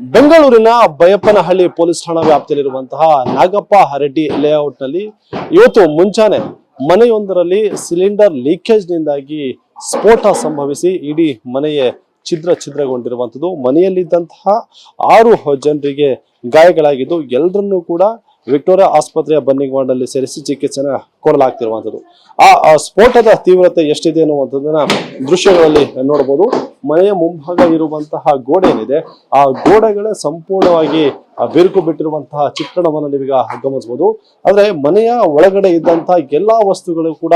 ಬೆಂಗಳೂರಿನ ಬಯಪ್ಪನಹಳ್ಳಿ ಪೊಲೀಸ್ ಠಾಣಾ ವ್ಯಾಪ್ತಿಯಲ್ಲಿರುವಂತಹ ನಾಗಪ್ಪ ಹರಡ್ಡಿ ಲೇಔಟ್ನಲ್ಲಿ ಇವತ್ತು ಮುಂಜಾನೆ ಮನೆಯೊಂದರಲ್ಲಿ ಸಿಲಿಂಡರ್ ಲೀಕೇಜ್ ನಿಂದಾಗಿ ಸ್ಫೋಟ ಸಂಭವಿಸಿ ಇಡೀ ಮನೆಯೇ ಛಿದ್ರ ಛಿದ್ರಗೊಂಡಿರುವಂಥದ್ದು. ಮನೆಯಲ್ಲಿದ್ದಂತಹ ಆರು ಜನರಿಗೆ ಗಾಯಗಳಾಗಿದ್ದು ಎಲ್ಲರನ್ನೂ ಕೂಡ ವಿಕ್ಟೋರಿಯಾ ಆಸ್ಪತ್ರೆಯ ಬನ್ನಿಂಗ್ ವಾರ್ಡ್ನಲ್ಲಿ ಸೇರಿಸಿ ಚಿಕಿತ್ಸೆನ ಕೊಡಲಾಗ್ತಿರುವಂಥದ್ದು. ಆ ಸ್ಫೋಟದ ತೀವ್ರತೆ ಎಷ್ಟಿದೆ ಅನ್ನುವಂಥದ್ದನ್ನ ದೃಶ್ಯಗಳಲ್ಲಿ ನೋಡಬಹುದು. ಮನೆಯ ಮುಂಭಾಗ ಇರುವಂತಹ ಗೋಡೆ ಏನಿದೆ ಆ ಗೋಡೆಗಳ ಸಂಪೂರ್ಣವಾಗಿ ಬಿರುಕು ಬಿಟ್ಟಿರುವಂತಹ ಚಿತ್ರಣವನ್ನು ನೀವೀಗ ಗಮನಿಸಬಹುದು. ಆದ್ರೆ ಮನೆಯ ಒಳಗಡೆ ಇದ್ದಂತಹ ಎಲ್ಲಾ ವಸ್ತುಗಳು ಕೂಡ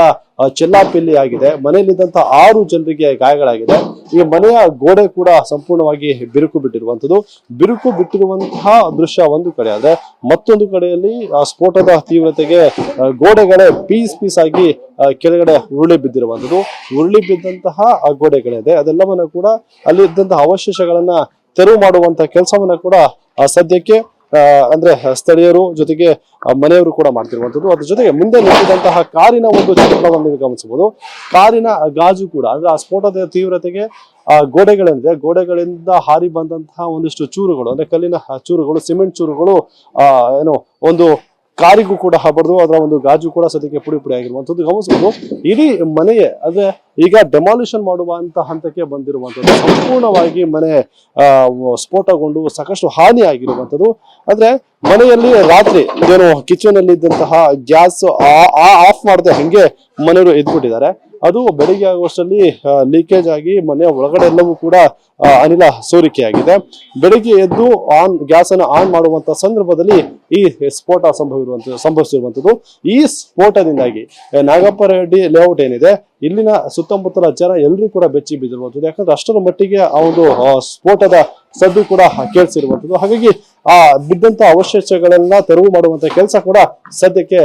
ಚೆಲ್ಲಾಪಿಲ್ಲಿ ಆಗಿದೆ ಮನೆಯಲ್ಲಿದ್ದಂತಹ ಆರು ಜನರಿಗೆ ಗಾಯಗಳಾಗಿದೆ. ಈ ಮನೆಯ ಗೋಡೆ ಕೂಡ ಸಂಪೂರ್ಣವಾಗಿ ಬಿರುಕು ಬಿಟ್ಟಿರುವಂತದ್ದು ಬಿರುಕು ಬಿಟ್ಟಿರುವಂತಹ ದೃಶ್ಯ ಒಂದು ಕಡೆ. ಆದ್ರೆ ಮತ್ತೊಂದು ಕಡೆಯಲ್ಲಿ, ಆ, ಸ್ಫೋಟದ ತೀವ್ರತೆಗೆ ಗೋಡೆಗಳೇ ಪೀಸ್ ಪೀಸ್ ಆಗಿ ಕೆಳಗಡೆ ಉರುಳಿ ಬಿದ್ದಿರುವಂತದ್ದು ಉರುಳಿ ಬಿದ್ದಂತಹ ಆ ಗೋಡೆಗಳಿದೆ. ಅದೆಲ್ಲವನ್ನ ಕೂಡ ಅಲ್ಲಿ ಇದ್ದಂತಹ ಅವಶೇಷಗಳನ್ನ ತೆರವು ಮಾಡುವಂತ ಕೆಲಸವನ್ನ ಕೂಡ ಸದ್ಯಕ್ಕೆ ಅಂದ್ರೆ ಸ್ಥಳೀಯರು ಜೊತೆಗೆ ಮನೆಯವರು ಕೂಡ ಮಾಡ್ತಿರುವಂತದ್ದು ಅದ್ರ ಜೊತೆಗೆ ಮುಂದೆ ನಿಂತಿದ್ದಂತಹ ಕಾರಿನ ಒಂದು ಚಿತ್ರವನ್ನು ನೀವು ಗಮನಿಸಬಹುದು. ಕಾರಿನ ಗಾಜು ಕೂಡ, ಅಂದ್ರೆ ಆ ಸ್ಫೋಟದ ತೀವ್ರತೆಗೆ, ಆ, ಗೋಡೆಗಳೇನಿದೆ, ಗೋಡೆಗಳಿಂದ ಹಾರಿ ಬಂದಂತಹ ಒಂದಿಷ್ಟು ಚೂರುಗಳು, ಅಂದ್ರೆ ಕಲ್ಲಿನ ಚೂರುಗಳು, ಸಿಮೆಂಟ್ ಚೂರುಗಳು ಏನು, ಒಂದು ಕಾರಿಗೂ ಕೂಡ ಹಬ್ಬಡ್ದು ಅದರ ಒಂದು ಗಾಜು ಕೂಡ ಸದ್ಯಕ್ಕೆ ಪುಡಿ ಪುಡಿ ಆಗಿರುವಂತದ್ದು ಗಮನಿಸಬಹುದು ಇಡೀ ಮನೆಯೇ ಅಂದ್ರೆ ಈಗ ಡೆಮಾಲಿಷನ್ ಮಾಡುವಂತ ಹಂತಕ್ಕೆ ಬಂದಿರುವಂತದ್ದು ಸಂಪೂರ್ಣವಾಗಿ ಮನೆ ಸ್ಫೋಟಗೊಂಡು ಸಾಕಷ್ಟು ಹಾನಿ ಆಗಿರುವಂತದ್ದು ಅಂದ್ರೆ ಮನೆಯಲ್ಲಿ ರಾತ್ರಿ ಏನು ಕಿಚನ್ ಅಲ್ಲಿ ಇದ್ದಂತಹ ಗ್ಯಾಸ್ ಆಫ್ ಮಾಡದೆ ಹಂಗೆ ಮನೆಯವರು ಎದ್ಬಿಟ್ಟಿದ್ದಾರೆ. ಅದು ಬೆಳಿಗ್ಗೆ ಆಗುವಷ್ಟರಲ್ಲಿ ಲೀಕೇಜ್ ಆಗಿ ಮನೆಯ ಒಳಗಡೆ ಎಲ್ಲವೂ ಕೂಡ ಅನಿಲ ಸೋರಿಕೆಯಾಗಿದೆ. ಬೆಳಿಗ್ಗೆ ಎದ್ದು ಆನ್ ಗ್ಯಾಸ್ ಅನ್ನು ಆನ್ ಮಾಡುವಂತ ಸಂದರ್ಭದಲ್ಲಿ ಈ ಸ್ಫೋಟ ಸಂಭವಿರುವಂತ ಸಂಭವಿಸಿರುವಂಥದ್ದು ಈ ಸ್ಫೋಟದಿಂದಾಗಿ ನಾಗಪ್ಪ ರೆಡ್ಡಿ ಲೇಔಟ್ ಏನಿದೆ, ಇಲ್ಲಿನ ಸುತ್ತಮುತ್ತಲ ಜನ ಎಲ್ಲರೂ ಕೂಡ ಬೆಚ್ಚಿ ಬಿದ್ದಿರುವಂಥದ್ದು ಯಾಕಂದ್ರೆ ಅಷ್ಟರ ಮಟ್ಟಿಗೆ ಆ ಒಂದು ಸ್ಫೋಟದ ಸದ್ದು ಕೂಡ ಕೇಳಿಸಿರುವಂತದ್ದು. ಹಾಗಾಗಿ ಆ ಬಿದ್ದಂತ ಅವಶೇಷಗಳನ್ನ ತೆರವು ಮಾಡುವಂತ ಕೆಲಸ ಕೂಡ ಸದ್ಯಕ್ಕೆ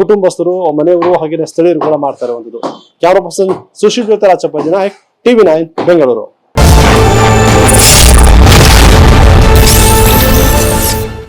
ಕುಟುಂಬಸ್ಥರು, ಮನೆಯವರು ಹಾಗೆ ಸ್ಥಳೀಯರು ಕೂಡ ಮಾಡ್ತಾ ಇರುವಂತದ್ದು. ಕ್ಯಾಮರಾ ಪರ್ಸನ್ ಸುಶೀಲ್ ಜೊತೆ ರಾಜಪ್ಪ ಟಿವಿ ನೈನ್, ಬೆಂಗಳೂರು.